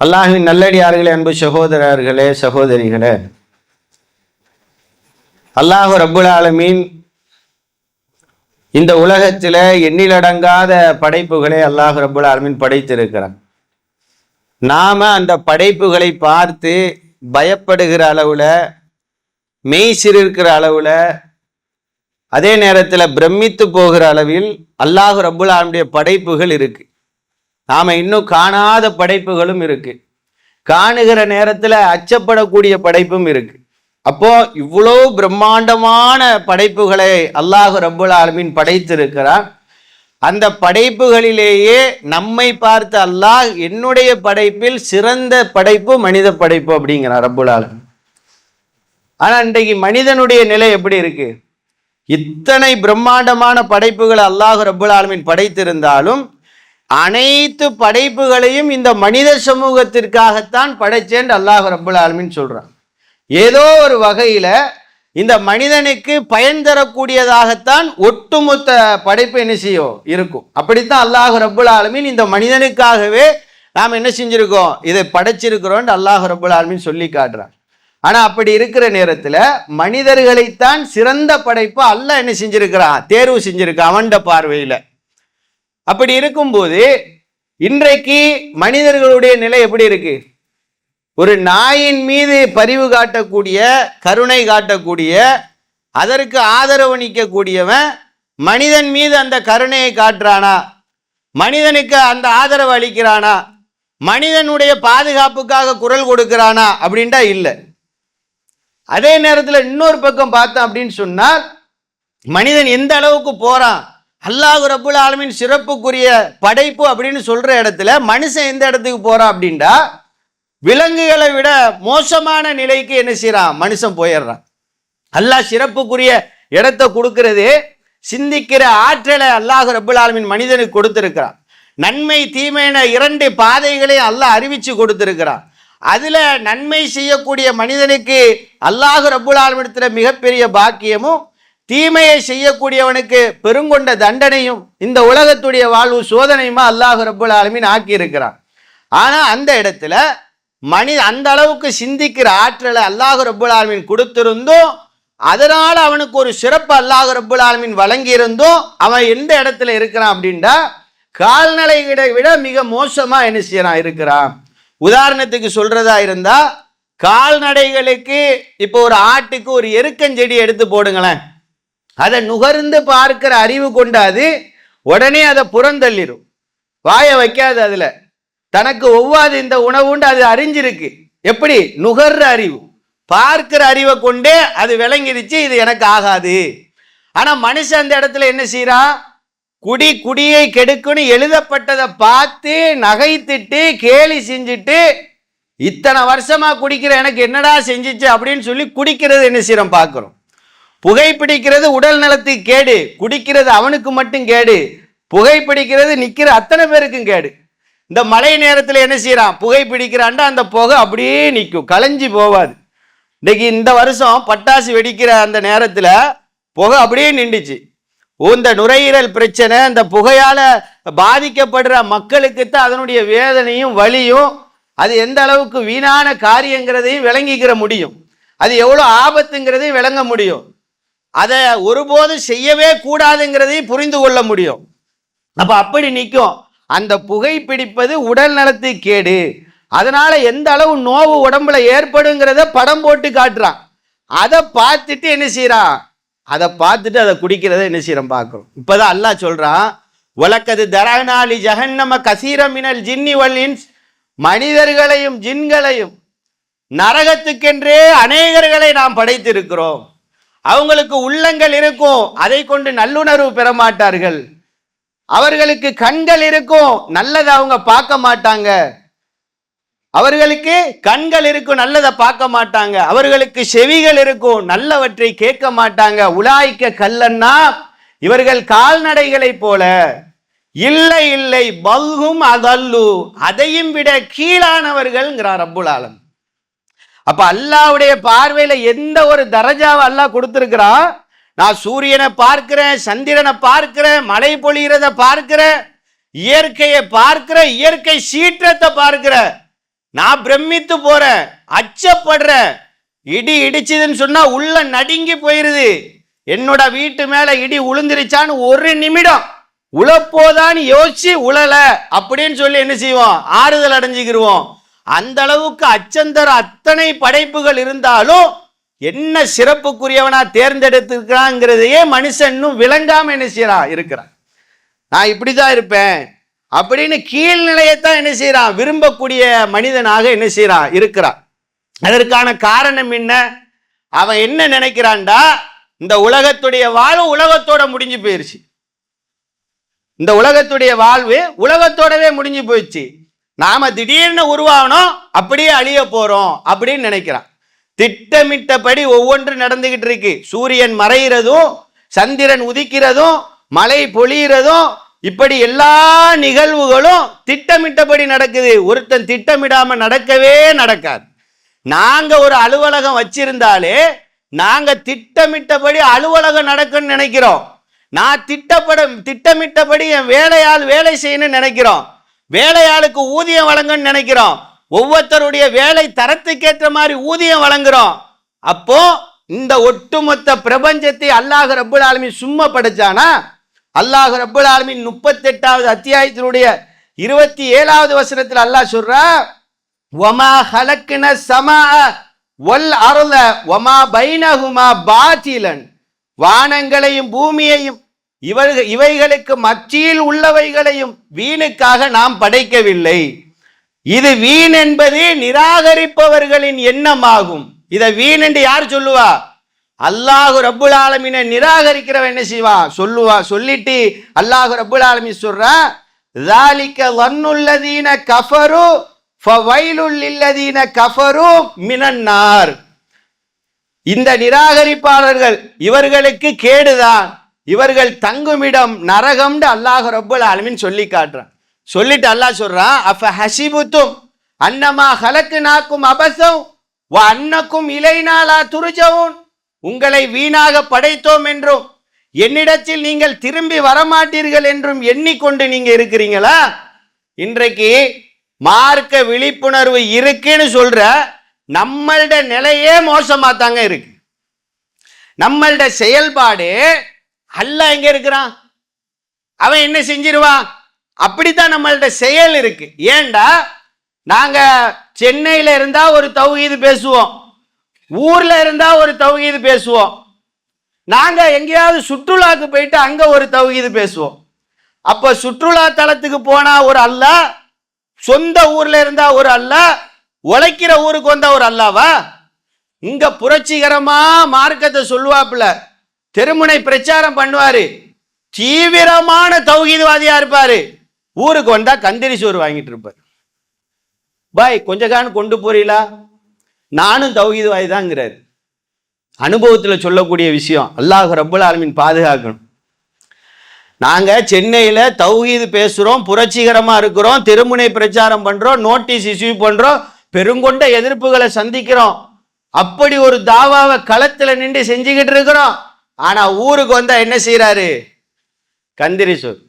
அல்லாஹுவின் நல்லடியார்களே அன்பு சகோதரர்களே சகோதரிகளே. அல்லாஹு ரப்புல் ஆலமீன் இந்த உலகத்தில் எண்ணிலடங்காத படைப்புகளை அல்லாஹு ரப்புல் ஆலமீன் படைத்திருக்கிறான். நாம் அந்த படைப்புகளை பார்த்து பயப்படுகிற அளவில் மெய் சிலிர்க்கிற அளவில் அதே நேரத்தில் பிரமித்து போகிற அளவில் அல்லாஹு ரப்புல் ஆலமுடைய படைப்புகள் இருக்குது நாம் இன்னும் காணாத படைப்புகளும் இருக்குது காணுகிற நேரத்தில் அச்சப்படக்கூடிய படைப்பும் இருக்குது அப்போ இவ்வளோ பிரம்மாண்டமான படைப்புகளை அல்லாஹு ரபுல் ஆலமின் படைத்திருக்கிறான். அந்த படைப்புகளிலேயே நம்மை பார்த்த அல்லாஹ் என்னுடைய படைப்பில் சிறந்த படைப்பு மனித படைப்பு அப்படிங்கிறான் ரபுல் ஆலமின். ஆனால் இன்றைக்கு மனிதனுடைய நிலை எப்படி இருக்கு? இத்தனை பிரம்மாண்டமான படைப்புகளை அல்லாஹு ரபுல் ஆலமின் படைத்திருந்தாலும் அனைத்து படைப்புகளையும் இந்த மனித சமூகத்திற்காகத்தான் படைச்சேன் அல்லாஹ் ரபுல் ஆலமின்னு சொல்றான். ஏதோ ஒரு வகையில இந்த மனிதனுக்கு பயன் தரக்கூடியதாகத்தான் ஒட்டுமொத்த படைப்பு என்ன செய்யும் இருக்கும். அப்படித்தான் அல்லாஹ் ரபுல் ஆலமின் இந்த மனிதனுக்காகவே நாம் என்ன செஞ்சிருக்கோம்? இதை படைச்சிருக்கிறோம் அல்லாஹ் ரபுல் ஆலமின் சொல்லி காட்டுறான். ஆனா அப்படி இருக்கிற நேரத்துல மனிதர்களைத்தான் சிறந்த படைப்பு அல்ல என்ன செஞ்சிருக்கிறான்? தேர்வு செஞ்சிருக்கான் அவன்ட பார்வையில. அப்படி இருக்கும்போது இன்றைக்கு மனிதர்களுடைய நிலை எப்படி இருக்கு? ஒரு நாயின் மீது பரிவு காட்டக்கூடிய கருணை காட்டக்கூடிய அதற்கு ஆதரவணிக்கக்கூடியவன் மனிதன் மீது அந்த கருணையை காட்டுறானா? மனிதனுக்கு அந்த ஆதரவு அளிக்கிறானா? மனிதனுடைய பாதுகாப்புக்காக குரல் கொடுக்கிறானா? அப்படின்ட்டா இல்லை. அதே நேரத்தில் இன்னொரு பக்கம் பார்த்தோம் அப்படின்னு சொன்னால் மனிதன் எந்த அளவுக்கு போகிறான் அல்லாஹ் ரபுல் ஆலமின் சிறப்புக்குரிய படைப்பு அப்படின்னு சொல்ற இடத்துல மனுஷன் எந்த இடத்துக்கு போகிறான் அப்படின்டா விலங்குகளை விட மோசமான நிலைக்கு என்ன செய்யறான் மனுஷன் போயிடுறான். அல்லாஹ் சிறப்புக்குரிய இடத்தை கொடுக்கறது சிந்திக்கிற ஆற்றலை அல்லாஹ் ரபுல் ஆலமின் மனிதனுக்கு கொடுத்திருக்கிறான். நன்மை தீமையான இரண்டு பாதைகளை அல்லாஹ் அறிவிச்சு கொடுத்திருக்கிறான். அதில் நன்மை செய்யக்கூடிய மனிதனுக்கு அல்லாஹு ரபுல் ஆலமிடத்தில் மிகப்பெரிய பாக்கியமும் தீமையை செய்யக்கூடியவனுக்கு பெருங்கொண்ட தண்டனையும் இந்த உலகத்துடைய வாழ்வு சோதனையுமா அல்லாஹ் ரபுல் ஆலமின் ஆக்கி இருக்கிறான் ஆனால் அந்த இடத்துல மனி அந்த அளவுக்கு சிந்திக்கிற ஆற்றலை அல்லாஹ் ரபுல் ஆலமீன் கொடுத்திருந்தும் அதனால் அவனுக்கு ஒரு சிறப்பு அல்லாஹ் ரபுல் ஆலமின் வழங்கியிருந்தும் அவன் எந்த இடத்துல இருக்கிறான் அப்படின்டா கால்நடைகளை விட மிக மோசமாக என்ன செய்யறான் இருக்கிறான். உதாரணத்துக்கு சொல்றதா இருந்தால் கால்நடைகளுக்கு இப்போ ஒரு ஆட்டுக்கு ஒரு எருக்கஞ்செடி எடுத்து போடுங்களேன். அதை நுகர்ந்து பார்க்கிற அறிவு கொண்டாது உடனே அதை புறந்தள்ளிடும் வாயை வைக்காது அதுல. தனக்கு ஒவ்வாது இந்த உணவுண்டு அது அறிஞ்சிருக்கு. எப்படி? நுகர்ற அறிவு. பார்க்கிற அறிவை கொண்டே அது விளங்கிடுச்சு இது எனக்கு ஆகாது. ஆனா மனுஷன் அந்த இடத்துல என்ன செய்கிறா குடி குடியை கெடுக்குன்னு எழுதப்பட்டதை பார்த்து நகைத்துட்டு கேலி செஞ்சுட்டு இத்தனை வருஷமா குடிக்கிற எனக்கு என்னடா செஞ்சிச்சு அப்படின்னு சொல்லி குடிக்கிறது என்ன செய்யறோம் பார்க்குறோம். புகைப்பிடிக்கிறது உடல் நலத்துக்கு கேடு குடிக்கிறது அவனுக்கு மட்டும் கேடு புகைப்பிடிக்கிறது நிற்கிற அத்தனை பேருக்கும் கேடு. இந்த மழை நேரத்தில் என்ன செய்யறான் புகைப்பிடிக்கிறான்டா அந்த புகை அப்படியே நிற்கும் கலைஞ்சி போவாது இன்னைக்கு இந்த வருஷம் பட்டாசு வெடிக்கிற அந்த நேரத்தில் புகை அப்படியே நின்றுச்சு. இந்த நுரையீரல் பிரச்சனை இந்த புகையால் பாதிக்கப்படுற மக்களுக்கு தான் அதனுடைய வேதனையும் வலியும் அது எந்த அளவுக்கு வீணான காரியங்கிறதையும் விளங்கிக்கிற முடியும். அது எவ்வளோ ஆபத்துங்கிறதையும் விளங்க முடியும். அதை ஒருபோதும் செய்யவே கூடாதுங்கிறதையும் புரிந்து கொள்ள முடியும். அப்ப அப்படி நிற்கும் அந்த புகை பிடிப்பது உடல் நலத்து கேடு. அதனால எந்த அளவு நோவு உடம்புல ஏற்படுங்கிறத படம் போட்டு காட்டுறான். அதை பார்த்துட்டு என்ன செய்யறான் அதை பார்த்துட்டு அதை குடிக்கிறத என்ன செய்யறோம் பார்க்கிறோம் இப்பதான் அல்லாஹ் சொல்றான் உலக்கது தரநாளி ஜஹன்னம கசீரமினல் ஜின்னி வல்லின்ஸ் மனிதர்களையும் ஜின்களையும் நரகத்துக்கென்றே அநேகர்களை நாம் படைத்திருக்கிறோம். அவங்களுக்கு உள்ளங்கள் இருக்கும். அதை கொண்டு நல்லுணர்வு பெற மாட்டார்கள் அவர்களுக்கு கண்கள் இருக்கும். நல்லதை அவங்க பார்க்க மாட்டாங்க. அவர்களுக்கு கண்கள் இருக்கும் நல்லதை பார்க்க மாட்டாங்க. அவர்களுக்கு செவிகள் இருக்கும் நல்லவற்றை கேட்க மாட்டாங்க. உலாய்க்க கல்லன்னா இவர்கள் கால்நடைகளை போல. இல்லை இல்லை பல்கும் அதல்லு. அதையும் விட கீழானவர்கள்ங்கிறார் அப்புல் ஆலம். அப்ப அல்லாவுடைய பார்வையில எந்த ஒரு தரஜாவை அல்லாஹ் கொடுத்துருக்கிறான்? நான் சூரியனை பார்க்கிறேன் சந்திரனை பார்க்கிறேன் மழை பொழிகிறத பார்க்கிறேன் இயற்கையை பார்க்கிற இயற்கை சீற்றத்தை பார்க்கிற நான் பிரமித்து போறேன் அச்சப்படுறேன். இடி இடிச்சுதுன்னு சொன்னா உள்ள நடுங்கி போயிருது. என்னோட வீட்டு மேல இடி உளுந்துருச்சான்னு ஒரு நிமிடம். உழப்போதான்னு யோசிச்சு உழல. அப்படின்னு சொல்லி என்ன செய்வோம்? ஆறுதல் அடைஞ்சுக்கிருவோம். அந்த அளவுக்கு அச்சந்தர் அத்தனை படைப்புகள் இருந்தாலும் என்ன சிறப்புக்குரியவனா தேர்ந்தெடுத்திருக்கிறாங்கிறதையே மனுஷன் இன்னும் விளங்காம என்ன செய்யறான் இருக்கிறான். நான் இப்படிதான் இருப்பேன் அப்படின்னு கீழ்நிலையத்தான் என்ன செய்யறான்? விரும்பக்கூடிய மனிதனாக என்ன செய்யறான்? இருக்கிறான். அதற்கான காரணம் என்ன? அவன் என்ன நினைக்கிறான்டா? இந்த உலகத்துடைய வாழ்வு உலகத்தோட முடிஞ்சு போயிருச்சு. இந்த உலகத்துடைய வாழ்வு உலகத்தோடவே முடிஞ்சு போயிடுச்சு. நாம திடீர்னு உருவாகணும் அப்படியே அழிய போறோம் அப்படின்னு நினைக்கிறான். திட்டமிட்டபடி ஒவ்வொன்று நடந்துகிட்டு இருக்கு. சூரியன் மறைகிறதும் சந்திரன் உதிக்கிறதும் மழை பொழிகிறதும் இப்படி எல்லா நிகழ்வுகளும் திட்டமிட்டபடி நடக்குது. ஒருத்தன் திட்டமிடாம நடக்கவே நடக்காது. நாங்க ஒரு அலுவலகம் வச்சிருந்தாலே நாங்க திட்டமிட்டபடி அலுவலகம் நடக்குன்னு நினைக்கிறோம். நான் திட்டப்பட திட்டமிட்டபடி என் வேலையால் வேலை செய்யணும்னு நினைக்கிறோம். வேலையாளுக்கு ஊதியம் வழங்கன்னு நினைக்கிறோம். ஒவ்வொருத்தருடைய வேலை தரத்துக்கேற்ற மாதிரி ஊதியம் வழங்குறோம். அப்போ இந்த ஒட்டுமொத்த பிரபஞ்சத்தை அல்லாஹ் ரப்புல் ஆலமி சும்மா படைச்சானா? அல்லாஹ் ரப்புல் ஆலமீன் முப்பத்தெட்டாவது அத்தியாயத்தினுடைய இருபத்தி ஏழாவது வசனத்தில் அல்லாஹ் சொல்றா வமா ஹலக்குன சமா ஒல் அருள வமா பைனஹுமா பாத்திலன். வானங்களையும் பூமியையும் இவர்கள் இவைகளுக்கு மத்தியில் உள்ளவைகளையும் வீணுக்காக நாம் படைக்கவில்லை இது வீண் என்பது நிராகரிப்பவர்களின் எண்ணமாகும் இதை வீண் என்று யார் சொல்லுவா அல்லாஹு ரப்புல் ஆலமீனை நிராகரிக்கிறவன் என்ன செய்வான் சொல்லுவா சொல்லிட்டு அல்லாஹு ரப்புல் ஆலமீன் சொல்றா ذَلِكَ ظَنُّ الَّذِينَ كَفَرُوا فَوَيْلٌ لِلَّذِينَ كَفَرُوا مِنَ النَّارِ இந்த நிராகரிப்பாளர்கள் இவர்களுக்கு கேடுதான் இவர்கள் தங்குமிடம் நரகம்னு அல்லாஹ் ரப்புல் ஆலமின் சொல்லி காட்டுறான். சொல்லிட்டு அல்லாஹ் சொல்றான் அஃப ஹசிபுத்தும் அன்னமா ஹலக்கு நாக்கும் அபசம் வ அன்னக்கும் இலைநாளா துருஜவும் உங்களை வீணாக படைத்தோம் என்றும் என்னிடத்தில் நீங்கள் திரும்பி வரமாட்டீர்கள் என்றும் எண்ணிக்கொண்டு நீங்க இருக்கிறீங்களா? இன்றைக்கு மார்க்க விழிப்புணர்வு இருக்குன்னு சொல்ற நம்மள்ட நிலையே மோசமாக தாங்க இருக்கு. நம்மள்ட செயல்பாடு அல்ல எங்க இருக்கிறான்? அவன் என்ன செஞ்சிருவான்? அப்படித்தான் நம்மள்ட செயல் இருக்கு. ஏன்டா நாங்க சென்னையில இருந்தா ஒரு தௌஹீது பேசுவோம். ஊர்ல இருந்தா ஒரு தௌஹீது பேசுவோம். நாங்க எங்கேயாவது சுற்றுலாக்கு போயிட்டு அங்க ஒரு தௌஹீது பேசுவோம். அப்ப சுற்றுலா தலத்துக்கு போனா ஒரு அல்ல சொந்த ஊர்ல இருந்தா ஒரு அல்ல உழைக்கிற ஊருக்கு வந்தா ஒரு அல்லாவா? இங்க புரட்சிகரமா மார்க்கத்தை சொல்லுவாப்புல தெருமுனை பிரச்சாரம் பண்ணுவாரு. தீவிரமான தௌஹீத்வாதியா இருப்பாரு. ஊருக்கு வந்தா கந்திரி சோறு வாங்கிட்டு இருப்பார். பாய் கொஞ்ச காலம் கொண்டு போறீங்களா? நானும் தௌஹீத்வாதி தாங்கிறாரு அனுபவத்தில் சொல்லக்கூடிய விஷயம் அல்லாஹ் ரப்புல் ஆலமின் பாதுகாக்கணும். நாங்க சென்னையில தௌஹீது பேசுறோம் புரட்சிகரமா இருக்கிறோம் திருமுனை பிரச்சாரம் பண்றோம் நோட்டீஸ் இஷ்யூ பண்றோம் பெருங்கொண்ட எதிர்ப்புகளை சந்திக்கிறோம். அப்படி ஒரு தாவாவை களத்துல நின்று செஞ்சுக்கிட்டு இருக்கிறோம். ஆனால் ஊருக்கு வந்தால் என்ன செய்கிறாரு கந்திரி சொல்.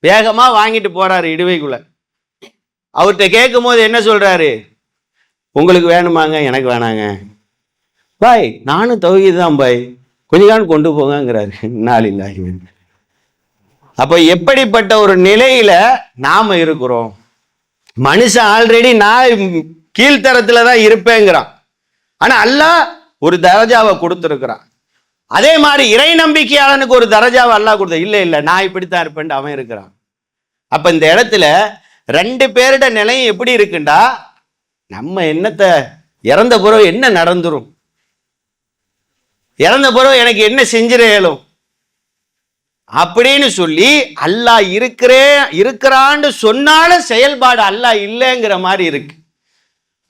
வேகமாக வாங்கிட்டு போகிறாரு இடுவைக்குள்ள. அவர்கிட்ட கேட்கும் போது என்ன சொல்கிறாரு உங்களுக்கு வேணுமாங்க எனக்கு வேணாங்க. பாய் நானும் தொகுதி தான் பாய். கொஞ்ச காலம் கொண்டு போங்கங்கிறாரு. நாளில்லாஹி அப்போ எப்படிப்பட்ட ஒரு நிலையில நாம் இருக்கிறோம்? மனுஷன் ஆல்ரெடி நான் கீழ்த்தரத்தில் தான் இருப்பேங்கிறான். ஆனால் அல்ல ஒரு தரஜாவை கொடுத்துருக்குறான். அதே மாதிரி இறை நம்பிக்கையாளனுக்கு ஒரு தரஜாவை அல்லாஹ் கொடுத்த இல்லை இல்லை நான் இப்படித்தான் இருப்பேன்ட்டு அவன் இருக்கிறான். அப்ப இந்த இடத்துல ரெண்டு பேரோட நிலையும் எப்படி இருக்குண்டா? நம்ம என்னத்தை இறந்த பிறகு என்ன நடந்துரும்? இறந்த பிறகு எனக்கு என்ன செஞ்சிட இயலும் அப்படின்னு சொல்லி அல்லாஹ் இருக்கிறே இருக்கிறான்னு சொன்னாலும் செயல்பாடு அல்லாஹ் இல்லைங்கிற மாதிரி இருக்கு.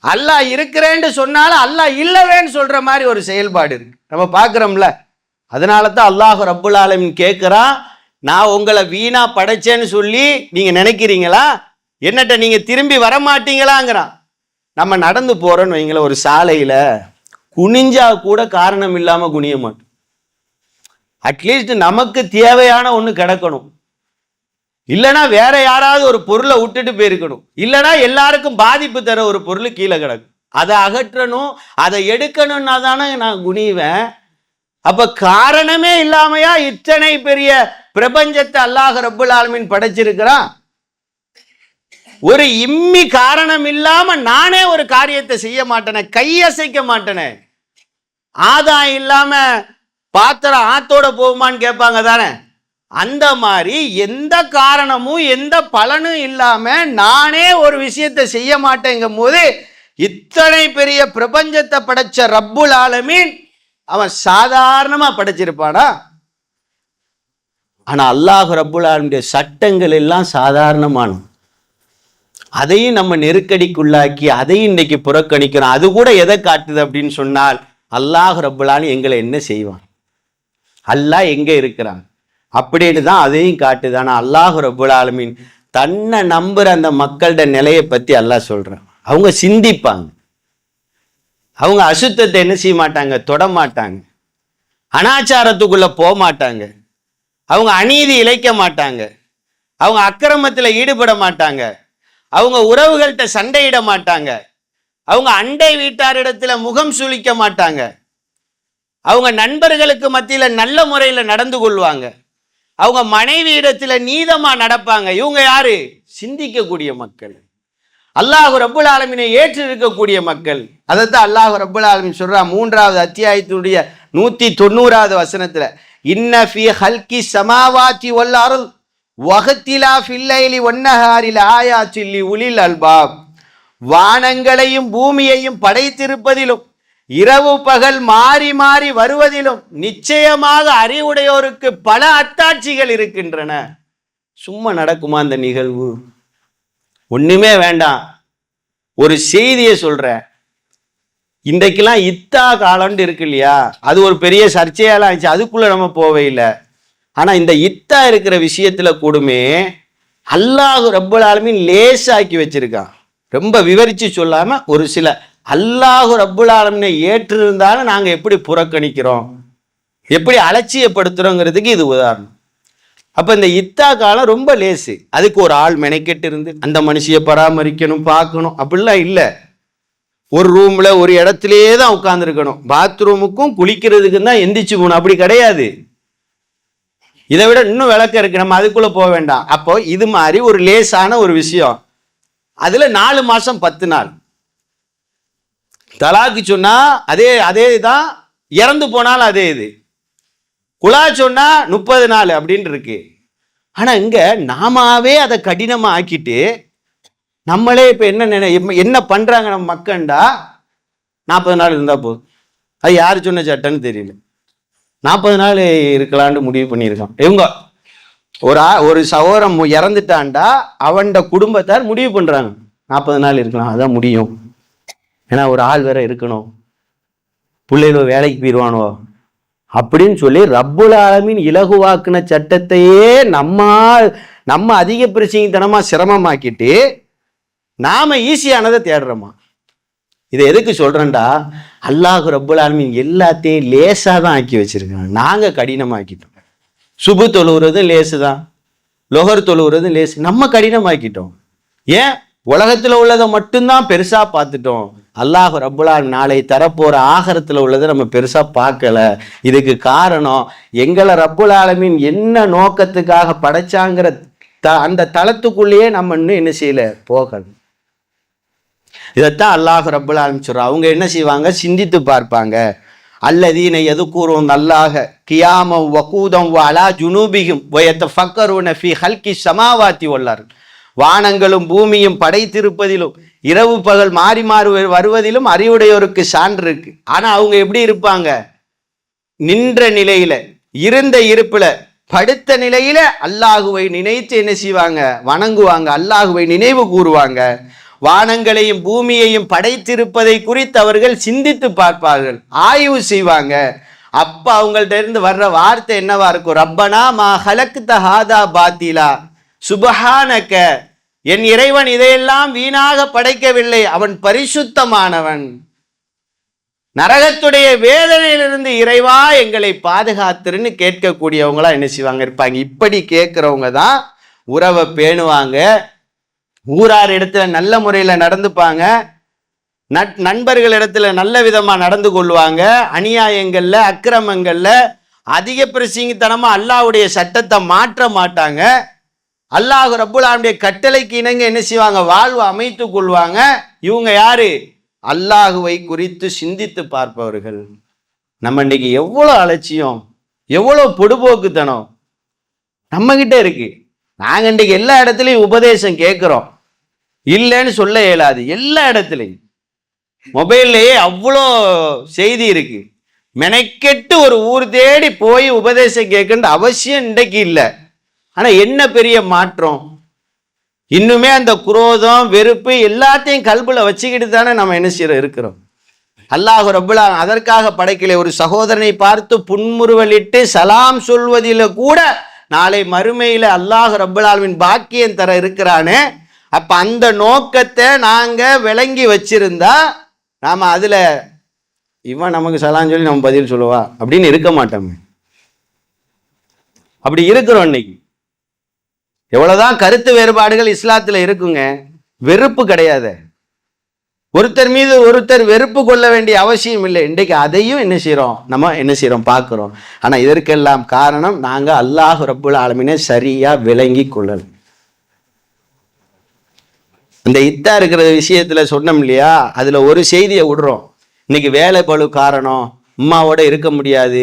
அல்லாஹ் இருக்கிறேன்னு சொன்னாலும் அல்லாஹ் இல்லவேன்னு சொல்ற மாதிரி ஒரு செயல்பாடு இருக்கு. நம்ம பார்க்குறோம்ல? அதனால தான் அல்லாஹ் ரப்புல் ஆலமின் கேட்குறான் நான் உங்களை வீணா படைச்சேன்னு சொல்லி நீங்கள் நினைக்கிறீங்களா? என்னட்ட நீங்கள் திரும்பி வர மாட்டீங்களாங்கிறான் நம்ம நடந்து போகிறோன்னு வைங்களேன் ஒரு சாலையில் குனிஞ்சா கூட காரணம் இல்லாமல் குனிய மாட்டோம். அட்லீஸ்ட் நமக்கு தேவையான ஒன்று கிடக்கணும். இல்லைனா வேற யாராவது ஒரு பொருளை விட்டுட்டு போயிருக்கணும். இல்லைன்னா எல்லாருக்கும் பாதிப்பு தர ஒரு பொருள் கீழே கிடக்கும். அதை அகற்றணும் அதை எடுக்கணும்னா தானே நான் குனிவேன். அப்ப காரணமே இல்லாமையா இத்தனை பெரிய பிரபஞ்சத்தை அல்லாஹ் ரபுல் ஆலமின் படைச்சிருக்கிறான் ஒரு இம்மி காரணம் இல்லாம நானே ஒரு காரியத்தை செய்ய மாட்டேனே கையசைக்க மாட்டேனே. ஆதாயம் இல்லாம பாத்திரம் ஆத்தோட போகுமான்னு கேட்பாங்க தானே. அந்த மாதிரி எந்த காரணமும் எந்த பலனும் இல்லாம நானே ஒரு விஷயத்தை செய்ய மாட்டேங்கும் போது இத்தனை பெரிய பிரபஞ்சத்தை படைச்ச ரப்புல் ஆலமீன் அவன் சாதாரணமாக படைச்சிருப்பானா? ஆனால் அல்லாஹ் ரப்புல் சட்டங்கள் எல்லாம் சாதாரணமானும் அதையும் நம்ம நெருக்கடிக்குள்ளாக்கி அதையும் இன்னைக்கு புறக்கணிக்கிறோம். அது கூட எதை காட்டுது அப்படின்னு சொன்னால் அல்லாஹ் ரப்புலான்னு எங்களை என்ன செய்வான்? அல்லாஹ் எங்கே இருக்கிறான்? அப்படின்னு தான் அதையும் காட்டுது. ஆனால் அல்லாஹ் ரபுல்லாலுமின் தன்னை நம்புகிற அந்த மக்கள்கிட்ட நிலையை பற்றி அல்லாஹ் சொல்கிறான் அவங்க சிந்திப்பாங்க. அவங்க அசுத்தத்தை என்ன செய்ய மாட்டாங்க? தொட மாட்டாங்க. அனாச்சாரத்துக்குள்ள போக மாட்டாங்க. அவங்க அநீதி இழைக்க மாட்டாங்க. அவங்க அக்கிரமத்தில் ஈடுபட மாட்டாங்க. அவங்க உறவுகள்கிட்ட சண்டையிட மாட்டாங்க. அவங்க அண்டை வீட்டாரிடத்துல முகம் சுளிக்க மாட்டாங்க. அவங்க நண்பர்களுக்கு மத்தியில் நல்ல முறையில் நடந்து கொள்வாங்க. அவங்க மனைவி இடத்துல நீதமாக நடப்பாங்க. இவங்க யாரு? சிந்திக்கக்கூடிய மக்கள். அல்லாஹ் ரபுல் ஆலமினை ஏற்று இருக்கக்கூடிய மக்கள். அதைத்தான் அல்லாஹ் ரபுல் ஆலமின் சொல்றா மூன்றாவது அத்தியாயத்தினுடைய நூத்தி தொண்ணூறாவது வசனத்துல இன்ன ஹல்கி சமாவாத்தி வல் வகத்திலா ஃபில்லைலி ஒன்னஹாரில் சில்லி உளிள் அல்பாப். வானங்களையும் பூமியையும் படைத்திருப்பதிலும் இரவு பகல் மாறி மாறி வருவதிலும் நிச்சயமாக அறிவுடையோருக்கு பல அத்தாட்சிகள் இருக்கின்றன. சும்மா நடக்குமா அந்த நிகழ்வு? ஒண்ணுமே வேண்டாம். ஒரு செய்தியை சொல்றேன். இன்றைக்கெல்லாம் இத்தா காலம்னு இருக்கு இல்லையா? அது ஒரு பெரிய சர்ச்சையெல்லாம் ஆச்சு அதுக்குள்ள நம்ம போவே இல்லை. ஆனால் இந்த இத்தா இருக்கிற விஷயத்தில் கூடுமே அல்லாஹ் ரப்பல் ஆலமின் லேசாக்கி வச்சுருக்கான். ரொம்ப விவரித்து சொல்லாமல் ஒரு சில அல்லாஹு ரப்புல் ஆலமினை ஏற்றிருந்தாலும் நாங்கள் எப்படி புறக்கணிக்கிறோம்? எப்படி அலட்சியப்படுத்துகிறோங்கிறதுக்கு இது உதாரணம். அப்போ இந்த இத்தா காலம் ரொம்ப லேசு. அதுக்கு ஒரு ஆள் மெனக்கெட்டு இருந்து அந்த மனுஷியை பராமரிக்கணும் பார்க்கணும் அப்படிலாம் இல்லை. ஒரு ரூம்ல ஒரு இடத்துலயே தான் உட்காந்துருக்கணும் பாத்ரூமுக்கும் குளிக்கிறதுக்கும் தான் எந்திரிச்சு போகணும். அப்படி கிடையாது. இதை விட இன்னும் விளக்கம் இருக்கு. நம்ம அதுக்குள்ள போக வேண்டாம். அப்போ இது மாதிரி ஒரு லேசான ஒரு விஷயம். அதுல நாலு மாசம் பத்து நாள். தலாக்கு சொன்னா அதே அதே தான் இறந்து போனாலும் அதே இது. குலா சொன்னா முப்பது நாள் அப்படின்னு இருக்கு. ஆனா இங்க நாமாவே அதை கடினமா ஆக்கிட்டு நம்மளே இப்போ என்ன நினை என்ன பண்ணுறாங்க நம்ம மக்கண்டா நாற்பது நாள் இருந்தால் போதும். அது யார் சொன்ன சட்டன்னு தெரியல. நாற்பது நாள் இருக்கலான்னு முடிவு பண்ணியிருக்கான். இவங்க ஒரு ஆ ஒரு சகோரம் இறந்துட்டான்டா அவன்ட குடும்பத்தார் முடிவு பண்ணுறாங்க நாற்பது நாள் இருக்கலாம் அதான் முடியும். ஏன்னா ஒரு ஆள் வேற இருக்கணும். பிள்ளைகளோ வேலைக்கு போயிடுவானோ அப்படின்னு சொல்லி ரப்புல் ஆலமீன் இலகுவாக்குன சட்டத்தையே நம்ம நம்ம அதிக பிரச்சனைத்தனமா சிரமமாக்கிட்டு நாம் ஈஸியானதை தேடுறோமா? இதை எதுக்கு சொல்கிறேன்டா அல்லாஹு ரப்புல் ஆலமீன் எல்லாத்தையும் லேசாக தான் ஆக்கி வச்சிருக்காங்க நாங்கள் கடினமாக்கிட்டோம். சுபு தொழுகிறதும் லேசு தான் லொகர் தொழுவுறதும் லேசு. நம்ம கடினமாக்கிட்டோம். ஏன்? உலகத்தில் உள்ளதை மட்டும்தான் பெருசாக பார்த்துட்டோம். அல்லாஹ் ரப்புல் நாளை தரப்போகிற ஆகரத்தில் உள்ளதை நம்ம பெருசாக பார்க்கல. இதுக்கு காரணம் எங்களை ரப்புல் ஆலமீன் என்ன நோக்கத்துக்காக படைச்சாங்கிற த அந்த தளத்துக்குள்ளேயே நம்ம இன்னும் என்ன செய்யலை? போகணும். இதைத்தான் அல்லாஹ் ரப்புல் ஆலமீன் அவங்க என்ன செய்வாங்க? சிந்தித்து பார்ப்பாங்க. அல்லதீனை எது கூறும் நல்லாக கியாமம் வகூதம் அலா ஜுனூபிகும் வயத்த ஃபக்கருன ஃபி ஹல்கி சமாவாத்தி உள்ளார்கள் வானங்களும் பூமியும் படைத்திருப்பதிலும் இரவு பகல் மாறி மாறி வருவதிலும் அறிவுடையோருக்கு சான்று இருக்கு. ஆனா அவங்க எப்படி இருப்பாங்க? நின்ற நிலையில இருந்த இருப்புல படுத்த நிலையில அல்லாஹுவை நினைத்து என்ன செய்வாங்க? வணங்குவாங்க. அல்லாஹுவை நினைவு கூறுவாங்க. வானங்களையும் பூமியையும் படைத்திருப்பதை குறித்து அவர்கள் சிந்தித்து பார்ப்பார்கள். ஆய்வு செய்வாங்க. அப்ப அவங்கள்ட்ட இருந்து வர்ற வார்த்தை என்னவா இருக்கும்? ரப்பனா மா ஹலக்த ஹாதா பாத்திலா. சுபஹானக்க என் இறைவன் இதையெல்லாம் வீணாக படைக்கவில்லை. அவன் பரிசுத்தமானவன். நரகத்துடைய வேதனையிலிருந்து இறைவா எங்களை பாதுகாத்துருன்னு கேட்கக்கூடியவங்களா என்ன செய்வாங்க? இருப்பாங்க. இப்படி கேட்கிறவங்க தான் உறவை பேணுவாங்க. ஊரார் இடத்துல நல்ல முறையில் நடந்துப்பாங்க. நட் நண்பர்கள் இடத்துல நல்ல விதமாக நடந்து கொள்வாங்க. அநியாயங்களில் அக்கிரமங்களில் அதிக பிரசிங்கித்தனமாக அல்லாவுடைய சட்டத்தை மாற்ற மாட்டாங்க. அல்லாஹ் ரப்புல்லாவுடைய கட்டளைக்கு இணங்க என்ன செய்வாங்க? வாழ்வு அமைத்து கொள்வாங்க. இவங்க யாரு? அல்லாஹுவை குறித்து சிந்தித்து பார்ப்பவர்கள். நம்ம இன்னைக்கு எவ்வளோ அலட்சியம் எவ்வளோ பொடுபோக்குத்தனம் நம்மக்கிட்ட இருக்கு. நாங்கள் இன்றைக்கு எல்லா இடத்துலையும் உபதேசம் கேட்குறோம். இல்லைன்னு சொல்ல இயலாது. எல்லா இடத்துலையும். மொபைல்லையே அவ்வளோ செய்தி இருக்கு. மெனக்கெட்டு ஒரு ஊர் தேடி போய் உபதேசம் கேட்கன்ற அவசியம் இன்றைக்கு இல்லை. ஆனால் என்ன பெரிய மாற்றம்? இன்னுமே அந்த குரோதம் வெறுப்பு எல்லாத்தையும் கல்புல வச்சுக்கிட்டு தானே நம்ம என்ன செய்ய இருக்கிறோம். அல்லாஹ் ரப்புல்லா அதற்காக படைக்கலை ஒரு சகோதரனை பார்த்து புன்முறுவலிட்டு சலாம் சொல்வதில் கூட நாளை மறுமையில் அல்லாஹ் ரப்புல்லாவின் பாக்கியம் தர இருக்கிறானே. அப்ப அந்த நோக்கத்தை நாங்க விளங்கி வச்சிருந்தா நாம அதுல இவன் நமக்கு சலான்னு சொல்லி நம்ம பதில் சொல்லுவா? அப்படின்னு இருக்க மாட்டோமே. அப்படி இருக்கிறோம் இன்னைக்கு. எவ்வளவுதான் கருத்து வேறுபாடுகள் இஸ்லாத்துல இருக்குங்க வெறுப்பு கிடையாது. ஒருத்தர் மீது ஒருத்தர் வெறுப்பு கொள்ள வேண்டிய அவசியம் இல்லை. இன்றைக்கு அதையும் என்ன செய்கிறோம் நம்ம என்ன செய்கிறோம் பார்க்குறோம். ஆனால் இதற்கெல்லாம் காரணம் நாங்கள் அல்லாஹ் ரப்புல் ஆலமினை சரியாக விளங்கி கொள்ளலை. இந்த இத்தா இருக்கிற விஷயத்துல சொன்னோம் இல்லையா? அதுல ஒரு செய்தியை விடுறோம். இன்னைக்கு வேலை பழு காரணம் அம்மாவோட இருக்க முடியாது.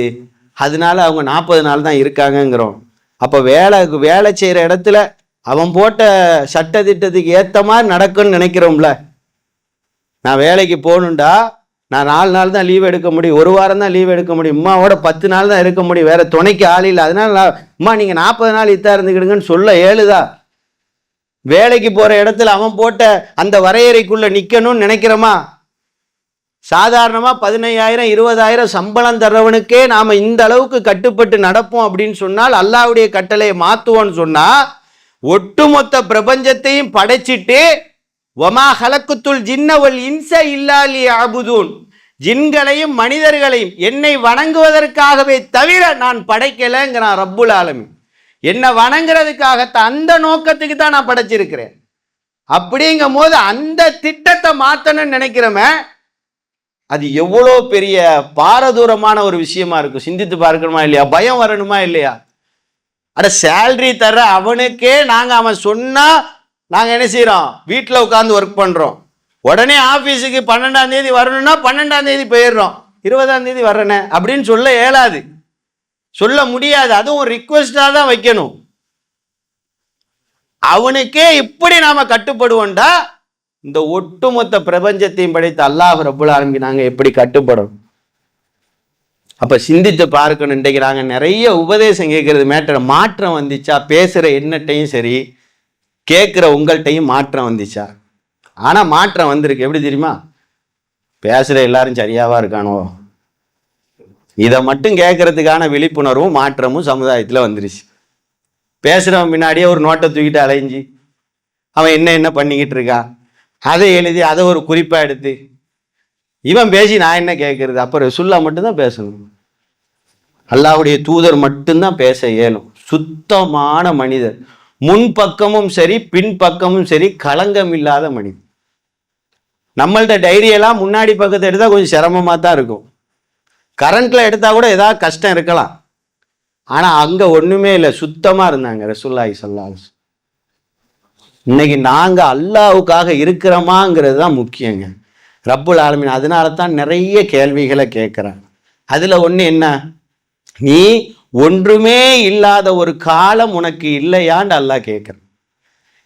அதனால அவங்க நாற்பது நாள் தான் இருக்காங்கங்கிறோம். அப்போ வேலை வேலை செய்கிற இடத்துல அவன் போட்ட சட்ட திட்டத்துக்கு ஏற்ற மாதிரி நடக்கும்னு நினைக்கிறோம்ல. நான் வேலைக்கு போகணுண்டா நான் நாலு நாள் தான் லீவ் எடுக்க முடியும். ஒரு வாரம் தான் லீவ் எடுக்க முடியும். அம்மாவோட பத்து நாள் தான் இருக்க முடியும். வேற துணைக்கு ஆள் இல்லை. அதனால நான் அம்மா நீங்கள் நாற்பது நாள் இத்தா இருந்துக்கிடுங்கன்னு சொல்ல ஏழுதா? வேலைக்கு போகிற இடத்துல அவன் போட்ட அந்த வரையறைக்குள்ள நிற்கணும்னு நினைக்கிறோமா? சாதாரணமாக பதினையாயிரம் இருபதாயிரம் சம்பளம் தர்றவனுக்கே நாம் இந்த அளவுக்கு கட்டுப்பட்டு நடப்போம் அப்படின்னு சொன்னால் அல்லாவுடைய கட்டளையை மாற்றுவோன்னு சொன்னால் ஒட்டுமொத்த பிரபஞ்சத்தையும் படைச்சிட்டு ஒமா ஹலக்குத்துள் ஜின்னவல் இன்ச இல்லாலி அபுதூன் ஜின்களையும் மனிதர்களையும் என்னை வணங்குவதற்காகவே தவிர நான் படைக்கலைங்கிறான் ரப்புல் ஆலமீன். என்னை வணங்குறதுக்காகத்தான் அந்த நோக்கத்துக்கு தான் நான் படைச்சிருக்கிறேன். அப்படிங்கும் போது அந்த திட்டத்தை மாற்றணும்னு நினைக்கிறோமே அது எவ்வளோ பெரிய பாரதூரமான ஒரு விஷயமா இருக்கும். சிந்தித்து பார்க்கணுமா இல்லையா? பயம் வரணுமா இல்லையா? அட சேல்ரி தர அவனுக்கே நாங்கள் அவன் சொன்னால் நாங்கள் என்ன செய்கிறோம் வீட்டில் உட்காந்து ஒர்க் பண்ணுறோம் உடனே ஆஃபீஸுக்கு பன்னெண்டாம் தேதி வரணும்னா பன்னெண்டாம் தேதி போயிடுறோம். இருபதாம் தேதி வர்றேனே அப்படின்னு சொல்ல இயலாது. சொல்ல முடியாது. அதுவும் ரிக்வெஸ்டாக தான் வைக்கணும். அவனுக்கே இப்படி நாம கட்டுப்படுவோம்டா இந்த ஒட்டுமொத்த பிரபஞ்சத்தையும் படைத்த அல்லாஹ் ரபுல் ஆரம்பி நாங்க எப்படி கட்டுப்படும் அப்ப சிந்தித்து பார்க்கணும் இன்றைக்கு நிறைய உபதேசம் கேட்கறது மேட்டர். மாற்றம் வந்துச்சா? பேசுற என்னட்டையும் சரி கேட்குற உங்கள்கிட்டையும் மாற்றம் வந்துச்சா? ஆனா மாற்றம் வந்திருக்கு. எப்படி தெரியுமா? பேசுற எல்லாரும் சரியாவா இருக்கானோ இதை மட்டும் கேட்கறதுக்கான விழிப்புணர்வும் மாற்றமும் சமுதாயத்தில் வந்துருச்சு. பேசுகிறவன் முன்னாடியே ஒரு நோட்டை தூக்கிட்டு அலைஞ்சு அவன் என்ன என்ன பண்ணிக்கிட்டு இருக்கான் அதை எழுதி அதை ஒரு குறிப்பாக எடுத்து இவன் பேசி நான் என்ன கேட்கறது? அப்போ ரசுல்லா மட்டும்தான் பேசணும். அல்லாவுடைய தூதர் மட்டும்தான் பேச இயலும். சுத்தமான மனிதர். முன்பக்கமும் சரி பின்பக்கமும் சரி களங்கம் இல்லாத மனிதர். நம்மள்ட்ட டைரியெல்லாம் முன்னாடி பக்கத்தை எடுத்தால் கொஞ்சம் சிரமமாக தான் இருக்கும். கரண்ட்டில் எடுத்தால் கூட ஏதாவது கஷ்டம் இருக்கலாம். ஆனால் அங்கே ஒன்றுமே இல்லை. சுத்தமாக இருந்தாங்க ரசூல்லாய் சல்லாஸ் இன்னைக்கு நாங்கள் அல்லாவுக்காக இருக்கிறோமாங்கிறது தான் முக்கியங்க. ரப்புல் ஆலமின் அதனால தான் நிறைய கேள்விகளை கேட்குறாங்க. அதில் ஒன்று என்ன? நீ ஒன்றுமே இல்லாத ஒரு காலம் உனக்கு இல்லையான்னு அல்லாஹ் கேட்குறேன்.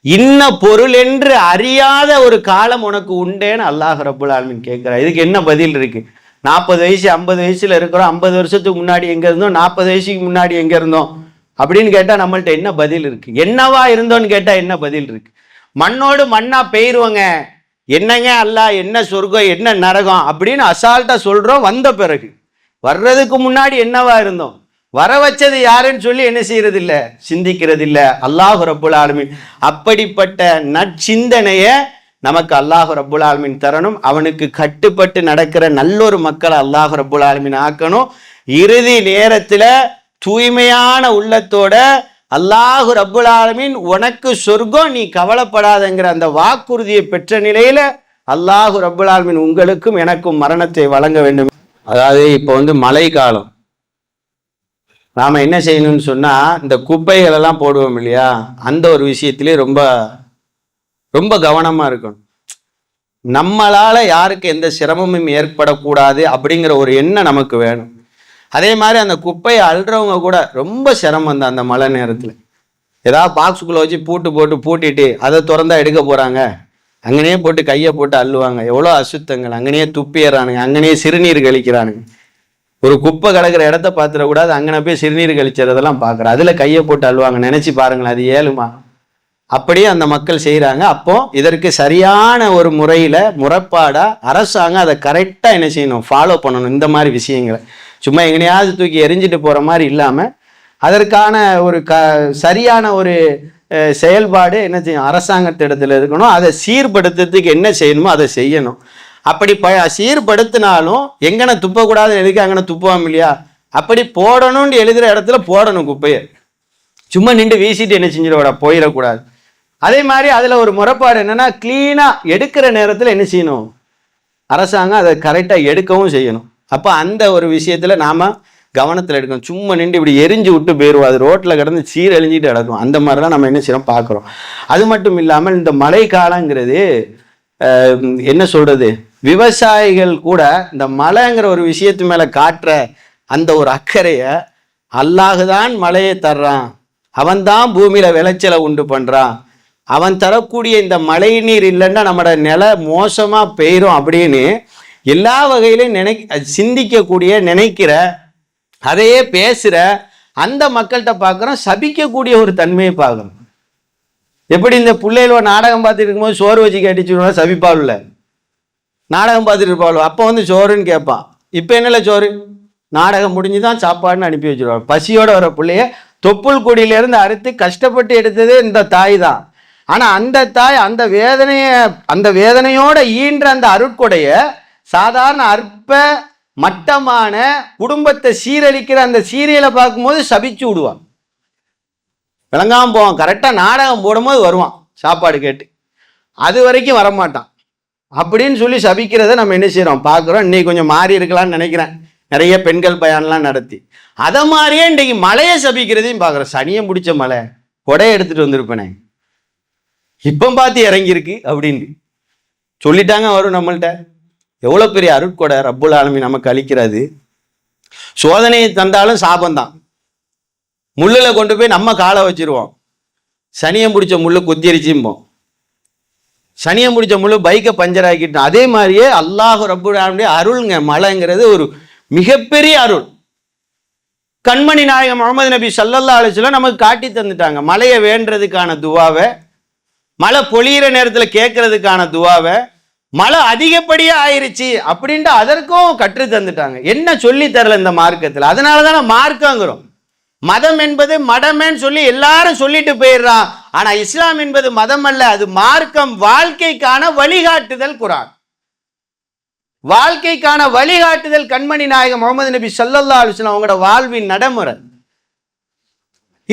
இன்ன பொருள் என்று அறியாத ஒரு காலம் உனக்கு உண்டேன்னு அல்லாஹ் ரப்புல் ஆலமின் கேட்குறான். இதுக்கு என்ன பதில் இருக்குது நாற்பது வயசு ஐம்பது வயசுல இருக்கிறோம். ஐம்பது வருஷத்துக்கு முன்னாடி எங்க இருந்தோம்? நாற்பது வயசுக்கு முன்னாடி எங்க இருந்தோம்? அப்படின்னு கேட்டா நம்மள்ட்ட என்ன பதில் இருக்கு? என்னவா இருந்தோன்னு கேட்டா என்ன பதில் இருக்கு? மண்ணோடு மண்ணா பெயிருவங்க. என்னங்க அல்ல என்ன சொர்க்கம் என்ன நரகம் அப்படின்னு அசால்ட்டா சொல்றோம் வந்த பிறகு. வர்றதுக்கு முன்னாடி என்னவா இருந்தோம்? வர வச்சது யாருன்னு சொல்லி என்ன செய்யறது இல்லை சிந்திக்கிறது இல்லை அல்லாஹு ரப்புல் ஆலமீன். அப்படிப்பட்ட நற்சிந்தனையை நமக்கு அல்லாஹு ரப்புல் ஆலமின் தரணும். அவனுக்கு கட்டுப்பட்டு நடக்கிற நல்லொரு மக்களை அல்லாஹு ரப்புல் ஆலமீன் ஆக்கணும். இறுதி நேரத்தில் தூய்மையான உள்ளத்தோட அல்லாஹு ரப்புல் ஆலமீன் உனக்கு சொர்க்கம் நீ கவலைப்படாதங்கிற அந்த வாக்குறுதியை பெற்ற நிலையில அல்லாஹு ரப்புல் ஆலமின் உங்களுக்கும் எனக்கும் மரணத்தை வழங்க வேண்டும். அதாவது இப்போ வந்து மழை காலம். நாம் என்ன செய்யணும்னு சொன்னால் இந்த குப்பைகள் எல்லாம் போடுவோம் இல்லையா? அந்த ஒரு விஷயத்திலே ரொம்ப ரொம்ப கவனமா இருக்கணும். நம்மளால யாருக்கு எந்த சிரமமும் ஏற்படக்கூடாது அப்படிங்கிற ஒரு எண்ணம் நமக்கு வேணும். அதே மாதிரி அந்த குப்பையை அள்ளுறவங்க கூட ரொம்ப சிரமம் தான் அந்த மழை நேரத்தில். ஏதாவது பாக்ஸுக்குள்ளே வச்சு பூட்டு போட்டு பூட்டிட்டு அதை திறந்தா எடுக்க போகிறாங்க அங்கனே போட்டு கையை போட்டு அள்ளுவாங்க. எவ்வளோ அசுத்தங்கள். அங்கனே துப்பிடுறானுங்க அங்கனே சிறுநீர் கழிக்கிறானுங்க. ஒரு குப்பை கிடக்கிற இடத்த பார்த்துடக்கூடாது. அங்கன போய் சிறுநீர் கழிச்சதெல்லாம் பார்க்குறேன் அதில் கையை போட்டு அள்ளுவாங்க. நினச்சி பாருங்களேன் அது ஏழுமா? அப்படியே அந்த மக்கள் செய்கிறாங்க அப்போ இதற்கு சரியான ஒரு முறையில் முறைப்பாடாக அரசாங்கம் அதை கரெக்டாக என்ன செய்யணும் ஃபாலோ பண்ணணும் இந்த மாதிரி விஷயங்களை. சும்மா எங்கனையாவது தூக்கி எரிஞ்சிட்டு போகிற மாதிரி இல்லாமல் அதற்கான ஒரு க சரியான ஒரு செயல்பாடு என்ன செய்யும் அரசாங்கத்திடத்தில் இருக்கணும். அதை சீர்படுத்துறதுக்கு என்ன செய்யணுமோ அதை செய்யணும். அப்படி ப சீர்படுத்தினாலும் எங்கன துப்பக்கூடாது எதுக்கு அங்கன துப்புவாம் இல்லையா? அப்படி போடணும்னு எழுதுகிற இடத்துல போடணும் குப்பையை. சும்மா நின்று வீசிட்டு என்ன செஞ்சிடக்கூடாது போயிடக்கூடாது. அதே மாதிரி அதில் ஒரு முறைப்பாடு என்னன்னா க்ளீனாக எடுக்கிற நேரத்தில் என்ன செய்யணும்? அரசாங்கம் அதை கரெக்டாக எடுக்கவும் செய்யணும். அப்போ அந்த ஒரு விஷயத்தில் நாம் கவனத்தில் எடுக்கணும். சும்மா நின்று இப்படி எரிஞ்சு விட்டு போயிடுவோம் அது ரோட்டில் கிடந்து சீரழிஞ்சிட்டு கிடக்கும். அந்த மாதிரிலாம் நம்ம என்ன செய்யறோம் பார்க்குறோம். அது மட்டும் இல்லாமல் இந்த மழை காலங்கிறது என்ன சொல்கிறது விவசாயிகள் கூட இந்த மழைங்கிற ஒரு விஷயத்து மேலே காட்டுற அந்த ஒரு அக்கறையை அல்லாஹுதான் மழையை தர்றான். அவன்தான் பூமியில் விளைச்சலை உண்டு பண்ணுறான் அவன் தரக்கூடிய இந்த மழை நீர் இல்லைன்னா நம்மளோட நில மோசமாக பெயரும் அப்படின்னு எல்லா வகையிலும் நினை சிந்திக்கக்கூடிய நினைக்கிற அதையே பேசுகிற அந்த மக்கள்கிட்ட பார்க்குறோம் சபிக்கக்கூடிய ஒரு தன்மையை பார்க்குறோம். எப்படி இந்த பிள்ளைகளோ நாடகம் பார்த்துட்டு இருக்கும்போது சோறு வச்சு கட்டிச்சுடுவா சபிப்பாள்ல நாடகம் பார்த்துட்டு இருப்பாள். அப்போ வந்து சோறுன்னு கேட்பான் இப்போ என்னல சோறு? நாடகம் முடிஞ்சு தான் சாப்பாடுன்னு அனுப்பி வச்சிருவாங்க பசியோட வர பிள்ளைய தொப்புள் கொடியிலேருந்து அறுத்து கஷ்டப்பட்டு எடுத்ததே இந்த தாய் தான். ஆனால் அந்த தாய் அந்த வேதனையை அந்த வேதனையோட ஈன்ற அந்த அருட்கொடைய சாதாரண அற்ப மட்டமான குடும்பத்தை சீரழிக்கிற அந்த சீரியலை பார்க்கும்போது சபிச்சு விடுவான். விளங்காமல் போவான். கரெக்டாக நாடகம் போடும்போது வருவான். சாப்பாடு கேட்டு. அது வரைக்கும் வரமாட்டான். அப்படின்னு சொல்லி சபிக்கிறத நம்ம என்ன செய்கிறோம் பார்க்குறோம். இன்னைக்கு கொஞ்சம் மாறி இருக்கலாம்னு நினைக்கிறேன். நிறைய பெண்கள் பயன்லாம் நடத்தி. அதை மாதிரியே இன்றைக்கு மலையை சபிக்கிறதையும் பார்க்குறோம். சனியை பிடிச்ச மலை. கொடையை எடுத்துகிட்டு வந்திருப்பேனே. இப்போ பார்த்து இறங்கியிருக்கு அப்படின்னு சொல்லிட்டாங்க வரும் நம்மள்கிட்ட எவ்வளோ பெரிய அருட்கொடை ரப்புல் ஆலமி நமக்கு அளிக்கிறது. சோதனையை தந்தாலும் சாபந்தான் முள்ளில் கொண்டு போய் நம்ம காலை வச்சிருவோம். சனியை பிடிச்ச முள்ளு குத்திரிச்சும்போம். சனியை பிடிச்ச முழு பைக்கை பஞ்சர் ஆக்கிட்டோம் அதே மாதிரியே அல்லாஹ் ரப்புல் ஆலமுடைய அருள்ங்க மழைங்கிறது ஒரு மிகப்பெரிய அருள். கண்மணி நாயகம் முகமது நபி சல்லல்லா அலைஹி நமக்கு காட்டி தந்துட்டாங்க. மலையை வேண்டதுக்கான துவாவை மழை பொழியிற நேரத்தில் கேட்கறதுக்கான துவாவை மழை அதிகப்படியாக ஆயிருச்சு அப்படின்ட்டு அதற்கும் கற்று தந்துட்டாங்க. என்ன சொல்லி தரல இந்த மார்க்கத்தில்? அதனால தானே மார்க்கங்கிறோம். மதம் என்பது மடமேன்னு சொல்லி எல்லாரும் சொல்லிட்டு போயிடுறான். ஆனா இஸ்லாம் என்பது மதம் அல்ல அது மார்க்கம் வாழ்க்கைக்கான வழிகாட்டுதல் குரான். வாழ்க்கைக்கான வழிகாட்டுதல் கண்மணி நாயகம் முகமது நபி ஸல்லல்லாஹு அலுவலாம் அவங்களோட வாழ்வின் நடைமுறை.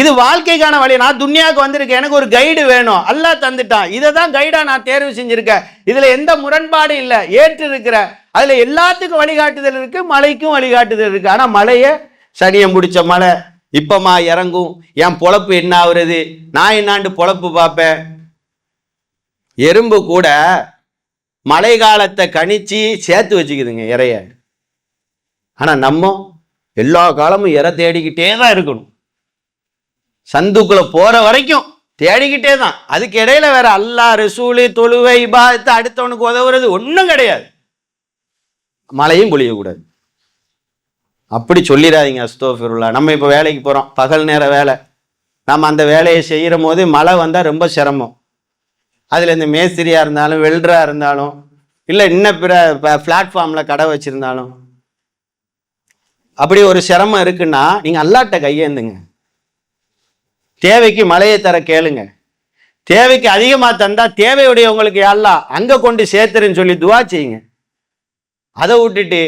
இது வாழ்க்கைக்கான வழி. நான் துன்யாவுக்கு வந்திருக்கேன். எனக்கு ஒரு கைடு வேணும். அல்லா தந்துட்டான். இதை தான் கைடா நான் தேர்வு செஞ்சிருக்கேன். இதுல எந்த முரண்பாடும் இல்லை. ஏற்று இருக்கிற அதுல எல்லாத்துக்கும் வழிகாட்டுதல் இருக்கு. மலைக்கும் வழிகாட்டுதல் இருக்கு. ஆனா மலையை சனியை முடிச்ச மழை இப்பமா இறங்கும். என் பொழப்பு என்ன ஆகுறது? நான் என்னாண்டு பொழப்பு பார்ப்பேன்? எறும்பு கூட மழை காலத்தை கணிச்சு சேர்த்து வச்சுக்குதுங்க இறைய. ஆனா நம்ம எல்லா காலமும் இறை தேடிக்கிட்டே தான் இருக்கணும். சந்துக்குள்ள போற வரைக்கும் தேடிக்கிட்டே தான். அதுக்கு இடையில வேற அல்லா ரசூலு தொழுவை இபாதத்து அடுத்தவனுக்கு உதவுறது ஒன்றும் கிடையாது. மழையும் பொழியக்கூடாது. அப்படி சொல்லிடாதீங்க அஸ்தோஃபிருல்லா. நம்ம இப்போ வேலைக்கு போகிறோம் பகல் நேர வேலை. நம்ம அந்த வேலையை செய்கிற போது மழை வந்தால் ரொம்ப சிரமம். அதில் இந்த மேஸ்திரியாக இருந்தாலும் வெல்டராக இருந்தாலும் இல்லை இன்னும் பிற பிளாட்ஃபார்மில் கடை வச்சுருந்தாலும் அப்படி ஒரு சிரமம் இருக்குன்னா நீங்கள் அல்லாட்ட கையேந்துங்க. தேவைக்கு மழையை தர கேளுங்க. தேவைக்கு அதிகமாக தந்தா தேவையுடையவங்களுக்கு யாரெல்லாம் அங்கே கொண்டு சேர்த்துருன்னு சொல்லி துவா செய்யுங்க. அதை விட்டுட்டு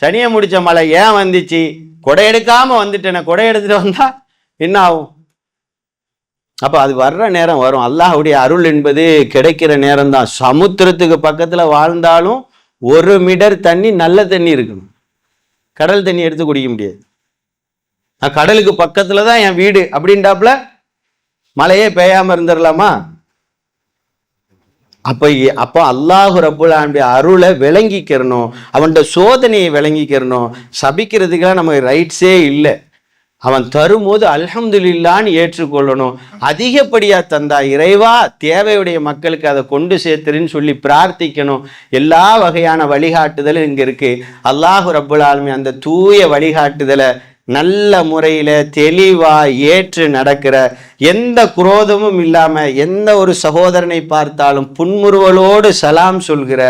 சனியை முடிச்ச மழை ஏன் வந்துச்சு? கொடை எடுக்காமல் வந்துட்டேனே கொடை எடுத்துகிட்டு வந்தால் என்ன ஆகும்? அப்போ அது வர்ற நேரம் வரும். அல்லாஹுடைய அருள் என்பது கிடைக்கிற நேரம் தான் சமுத்திரத்துக்கு பக்கத்தில் வாழ்ந்தாலும் ஒரு மீட்டர் தண்ணி நல்ல தண்ணி இருக்கணும். கடல் தண்ணி எடுத்து குடிக்க முடியாது. நான் கடலுக்கு பக்கத்தில் தான் என் வீடு அப்படின்ட்டாப்புல மழையே பெய்யாம இருந்துடலாமா அப்போ அப்போ அல்லாஹு ரப்புல் அருளை விளங்கிக்கிறணும் அவன்கிட்ட சோதனையை விளங்கிக்கிறணும். சபிக்கிறதுக்கெல்லாம் நமக்கு ரைட்ஸே இல்லை. அவன் தரும்போது அல்ஹம்துலில்லான்னு ஏற்றுக்கொள்ளணும். அதிகப்படியா தந்தா இறைவா தேவையுடைய மக்களுக்கு அதை கொண்டு சேர்த்துருன்னு சொல்லி பிரார்த்திக்கணும். எல்லா வகையான வழிகாட்டுதலும் இங்க இருக்கு. அல்லாஹு ரபுல்லாலுமே அந்த தூய வழிகாட்டுதலை நல்ல முறையில் தெளிவாக ஏற்று நடக்கிற எந்த குரோதமும் இல்லாமல் எந்த ஒரு சகோதரனை பார்த்தாலும் புன்முறுவலோடு சலாம் சொல்கிற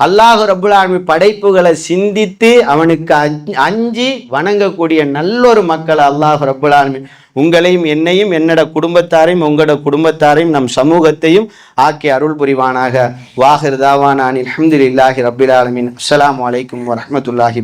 அல்லாஹு ரபுல்லாமி படைப்புகளை சிந்தித்து அவனுக்கு அஞ்சி- அஞ்சி வணங்கக்கூடிய நல்லொரு மக்கள் அல்லாஹு ரபுல்லாமி உங்களையும் என்னையும் என்னோட குடும்பத்தாரையும் உங்களோட குடும்பத்தாரையும் நம் சமூகத்தையும் ஆக்கி அருள் புரிவானாக. வாஹிர் தாவானான் அல்ஹம்துலில்லாஹி ரப்பில் ஆலமீன். அஸ்ஸலாமு அலைக்கும் வரஹ்மத்துல்லாஹி